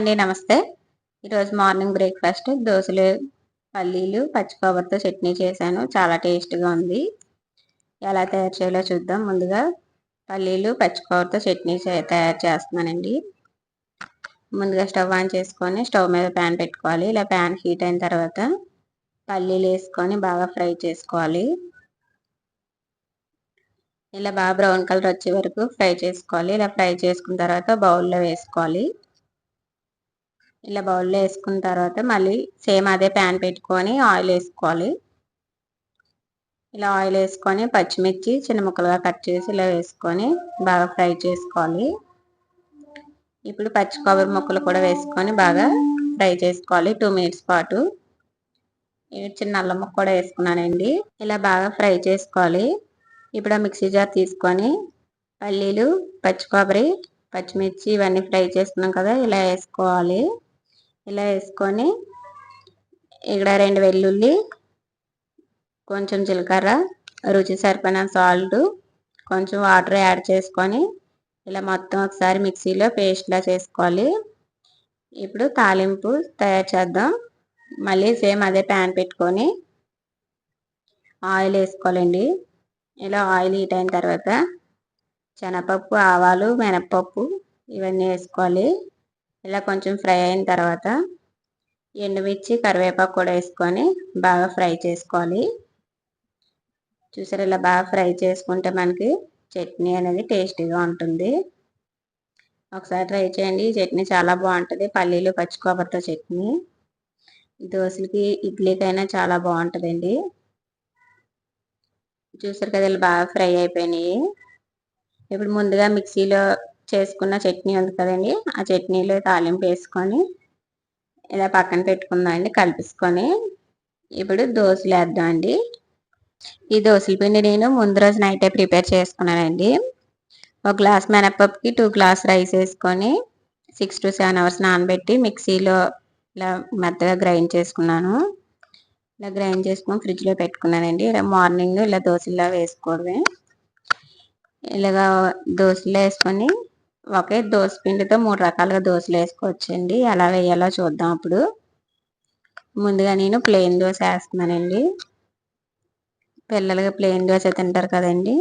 అండి నమస్తే. ఈరోజు మార్నింగ్ బ్రేక్ఫాస్ట్ దోశలు పల్లీలు పచ్చికొబ్బరితో చట్నీ చేశాను. చాలా టేస్ట్గా ఉంది. ఎలా తయారు చేయాలో చూద్దాం. ముందుగా పల్లీలు పచ్చికొబ్బరితో చట్నీ తయారు చేస్తున్నానండి. ముందుగా స్టవ్ ఆన్ చేసుకొని స్టవ్ మీద ప్యాన్ పెట్టుకోవాలి. ఇలా ప్యాన్ హీట్ అయిన తర్వాత పల్లీలు వేసుకొని బాగా ఫ్రై చేసుకోవాలి. ఇలా బాగా బ్రౌన్ కలర్ వచ్చే వరకు ఫ్రై చేసుకోవాలి. ఇలా ఫ్రై చేసుకున్న తర్వాత బౌల్లో వేసుకోవాలి. ఇలా బౌల్లో వేసుకున్న తర్వాత మళ్ళీ సేమ్ అదే ప్యాన్ పెట్టుకొని ఆయిల్ వేసుకోవాలి. ఇలా ఆయిల్ వేసుకొని పచ్చిమిర్చి చిన్న ముక్కలుగా కట్ చేసి ఇలా వేసుకొని బాగా ఫ్రై చేసుకోవాలి. ఇప్పుడు పచ్చి కొబ్బరి ముక్కలు కూడా వేసుకొని బాగా ఫ్రై చేసుకోవాలి టూ మినిట్స్ పాటు. చిన్న అల్లం ముక్క కూడా వేసుకున్నానండి. ఇలా బాగా ఫ్రై చేసుకోవాలి. ఇప్పుడు ఆ మిక్సీ జార్ తీసుకొని పల్లీలు పచ్చి కొబ్బరి పచ్చిమిర్చి ఇవన్నీ ఫ్రై చేసుకున్నాం కదా ఇలా వేసుకోవాలి. ఇలా వేసుకొని ఇక్కడ రెండు వెల్లుల్లి కొంచెం జీలకర్ర రుచి సరిపోయిన సాల్ట్ కొంచెం వాటర్ యాడ్ చేసుకొని ఇలా మొత్తం ఒకసారి మిక్సీలో పేస్ట్లా చేసుకోవాలి. ఇప్పుడు తాలింపు తయారు చేద్దాం. మళ్ళీ సేమ్ అదే ప్యాన్ పెట్టుకొని ఆయిల్ వేసుకోవాలండి. ఇలా ఆయిల్ హీట్ అయిన తర్వాత శనగపప్పు ఆవాలు మినప్పప్పు ఇవన్నీ వేసుకోవాలి. ఇలా కొంచెం ఫ్రై అయిన తర్వాత ఎండుమిర్చి కరివేపాకు కూడా వేసుకొని బాగా ఫ్రై చేసుకోవాలి. చూసారు ఇలా బాగా ఫ్రై చేసుకుంటే మనకి చట్నీ అనేది టేస్టీగా ఉంటుంది. ఒకసారి ట్రై చేయండి. ఈ చట్నీ చాలా బాగుంటుంది. పల్లీలు పచ్చి కొబ్బరితో చట్నీ దోశలకి ఇడ్లీకైనా చాలా బాగుంటుందండి. చూసారు కదా ఇలా బాగా ఫ్రై అయిపోయినాయి. ఇప్పుడు ముందుగా మిక్సీలో చేసుకున్న చట్నీ ఉంది కదండి. ఆ చట్నీలో తాలింపు వేసుకొని ఇలా పక్కన పెట్టుకుందామండి కలిపించుకొని కలిపేసుకొని. ఇప్పుడు దోశలు వేద్దాం అండి. ఈ దోశల పిండి నేను ముందు రోజు నైటే ప్రిపేర్ చేసుకున్నానండి. ఒక గ్లాస్ మినపప్పుకి టూ గ్లాస్ రైస్ వేసుకొని సిక్స్ టు సెవెన్ అవర్స్ నానబెట్టి మిక్సీలో ఇలా మెత్తగా గ్రైండ్ చేసుకున్నాను. ఇలా గ్రైండ్ చేసుకొని ఫ్రిడ్జ్లో పెట్టుకున్నానండి. ఇలా మార్నింగ్ ఇలా దోశలా వేసుకోవడమే. ఇలాగా దోశలో వేసుకొని ఒకే దోశ పిండితో మూడు రకాలుగా దోశలు వేసుకోవచ్చండి. ఎలా వేయాలో చూద్దాం అప్పుడు. ముందుగా నేను ప్లెయిన్ దోశ వేస్తున్నానండి. పిల్లలకి ప్లెయిన్ దోశ తింటారు కదండి.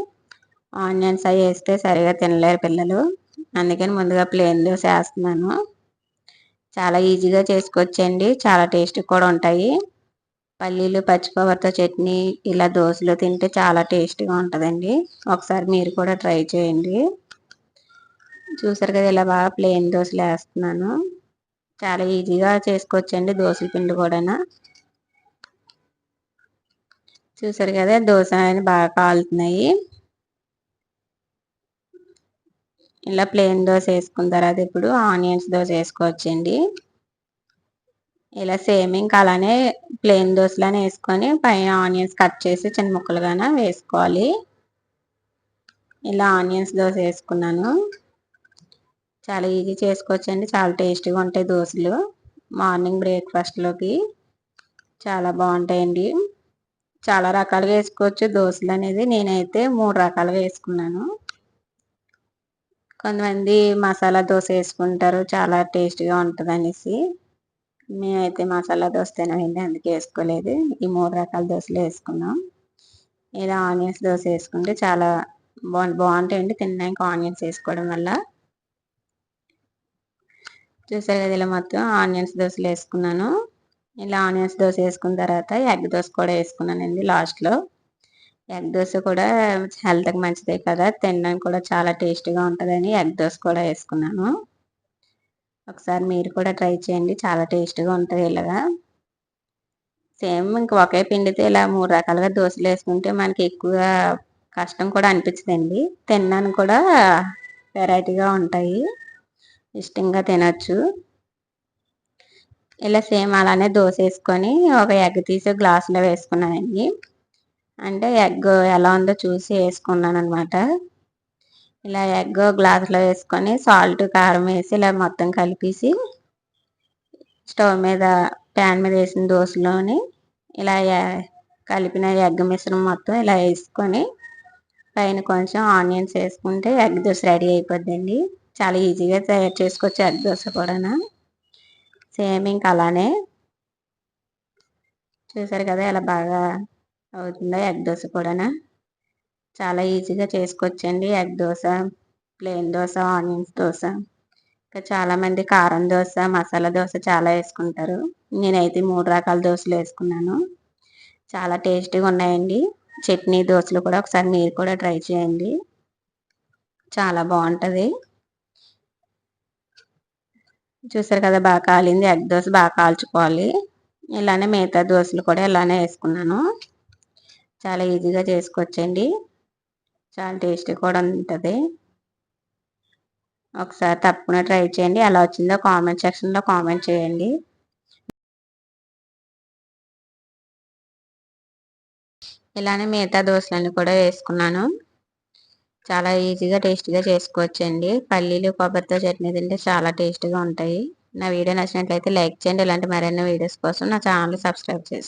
ఆనియన్స్ అవి వేస్తే సరిగా తినలేరు పిల్లలు. అందుకని ముందుగా ప్లెయిన్ దోశ వేస్తున్నాను. చాలా ఈజీగా చేసుకోవచ్చండి. చాలా టేస్ట్ కూడా ఉంటాయి. పల్లీలు పచ్చిపవర్తో చట్నీ ఇలా దోశలు తింటే చాలా టేస్టీగా ఉంటుందండి. ఒకసారి మీరు కూడా ట్రై చేయండి. చూసారు కదా ఇలా బాగా ప్లెయిన్ దోశలు వేస్తున్నాను. చాలా ఈజీగా చేసుకోవచ్చండి దోశల పిండి కూడా చూసారు కదా దోశ అనేది బాగా కాలుతున్నాయి. ఇలా ప్లెయిన్ దోశ వేసుకున్న తర్వాత ఇప్పుడు ఆనియన్స్ దోశ వేసుకోవచ్చండి. ఇలా సేమ్ ఇంకా అలానే ప్లెయిన్ దోశలానే వేసుకొని పైన ఆనియన్స్ కట్ చేసి చిన్న ముక్కలుగానే వేసుకోవాలి. ఇలా ఆనియన్స్ దోశ వేసుకున్నాను. చాలా ఈజీ చేసుకోవచ్చండి. చాలా టేస్టీగా ఉంటాయి దోశలు. మార్నింగ్ బ్రేక్ఫాస్ట్లోకి చాలా బాగుంటాయండి. చాలా రకాలుగా వేసుకోవచ్చు దోశలు అనేది. నేనైతే మూడు రకాలుగా వేసుకున్నాను. కొంతమంది మసాలా దోశ వేసుకుంటారు. చాలా టేస్ట్గా ఉంటుంది అనేసి మేమైతే మసాలా దోశ తినమండి. అందుకే వేసుకోలేదు. ఈ మూడు రకాల దోశలు వేసుకున్నాం. ఇలా ఆనియన్స్ దోశ వేసుకుంటే చాలా బాగు బాగుంటాయండి. తినడానికి ఆనియన్స్ వేసుకోవడం వల్ల. చూసారు ఇలా మొత్తం ఆనియన్స్ దోశలు వేసుకున్నాను. ఇలా ఆనియన్స్ దోశ వేసుకున్న తర్వాత ఎగ్ దోశ కూడా వేసుకున్నానండి లాస్ట్లో. ఎగ్ దోశ కూడా హెల్త్కి మంచిదే కదా తినడానికి కూడా చాలా టేస్టీగా ఉంటుందని ఎగ్ దోశ కూడా వేసుకున్నాను. ఒకసారి మీరు కూడా ట్రై చేయండి చాలా టేస్ట్గా ఉంటుంది ఇలాగా. సేమ్ ఇంక ఒకే పిండితే ఇలా మూడు రకాలుగా దోశలు వేసుకుంటే మనకి ఎక్కువగా కష్టం కూడా అనిపించదండి. తిన్నాను కూడా వెరైటీగా ఉంటాయి. ఇష్టంగా తినచ్చు. ఇలా సేమ్ అలానే దోశ వేసుకొని ఒక ఎగ్ తీసి గ్లాసులో వేసుకున్నానండి. అంటే ఎగ్ ఎలా ఉందో చూసి వేసుకున్నాను అనమాట ఇలా ఎగ్ గ్లాసులో వేసుకొని సాల్ట్ కారం వేసి ఇలా మొత్తం కలిపేసి స్టవ్ మీద ప్యాన్ మీద వేసిన దోశలోని ఇలా కలిపిన ఎగ్ మిశ్రమం మొత్తం ఇలా వేసుకొని పైన కొంచెం ఆనియన్స్ వేసుకుంటే ఎగ్ దోశ రెడీ అయిపోద్దండి. చాలా ఈజీగా తయారు చేసుకోవచ్చు ఎగ్ దోశ కూడా సేమ్ ఇంకా అలానే చూసారు కదా ఇలా బాగా అవుతుందో ఎగ్ దోశ కూడా చాలా ఈజీగా చేసుకోవచ్చండి egg dosa plain dosa onions dosa. ఇంకా చాలామంది కారం దోశ మసాలా దోశ చాలా వేసుకుంటారు. నేనైతే మూడు రకాల దోశలు వేసుకున్నాను. చాలా టేస్టీగా ఉన్నాయండి. చట్నీ దోశలు కూడా ఒకసారి మీరు కూడా ట్రై చేయండి. చాలా బాగుంటుంది. చూసారు కదా బాగా కాలింది. ఎగ్ దోశ బాగా కాల్చుకోవాలి. ఇలానే మిగతా దోశలు కూడా ఇలానే వేసుకున్నాను. చాలా ఈజీగా చేసుకోవచ్చండి. చాలా టేస్టీ కూడా ఉంటుంది. ఒకసారి తప్పకుండా ట్రై చేయండి. ఎలా వచ్చిందో కామెంట్ సెక్షన్లో కామెంట్ చేయండి. ఇలానే మిగతా దోశలన్నీ కూడా వేసుకున్నాను. చాలా ఈజీగా టేస్టీగా చేసుకోవచ్చండి. పల్లీలు కొబ్బరితో చట్నీ తింటే చాలా టేస్టీగా ఉంటాయి. నా వీడియో నచ్చినట్లయితే లైక్ చేయండి. ఇలాంటి మరిన్ని వీడియోస్ కోసం నా ఛానల్ సబ్స్క్రైబ్ చేసుకోండి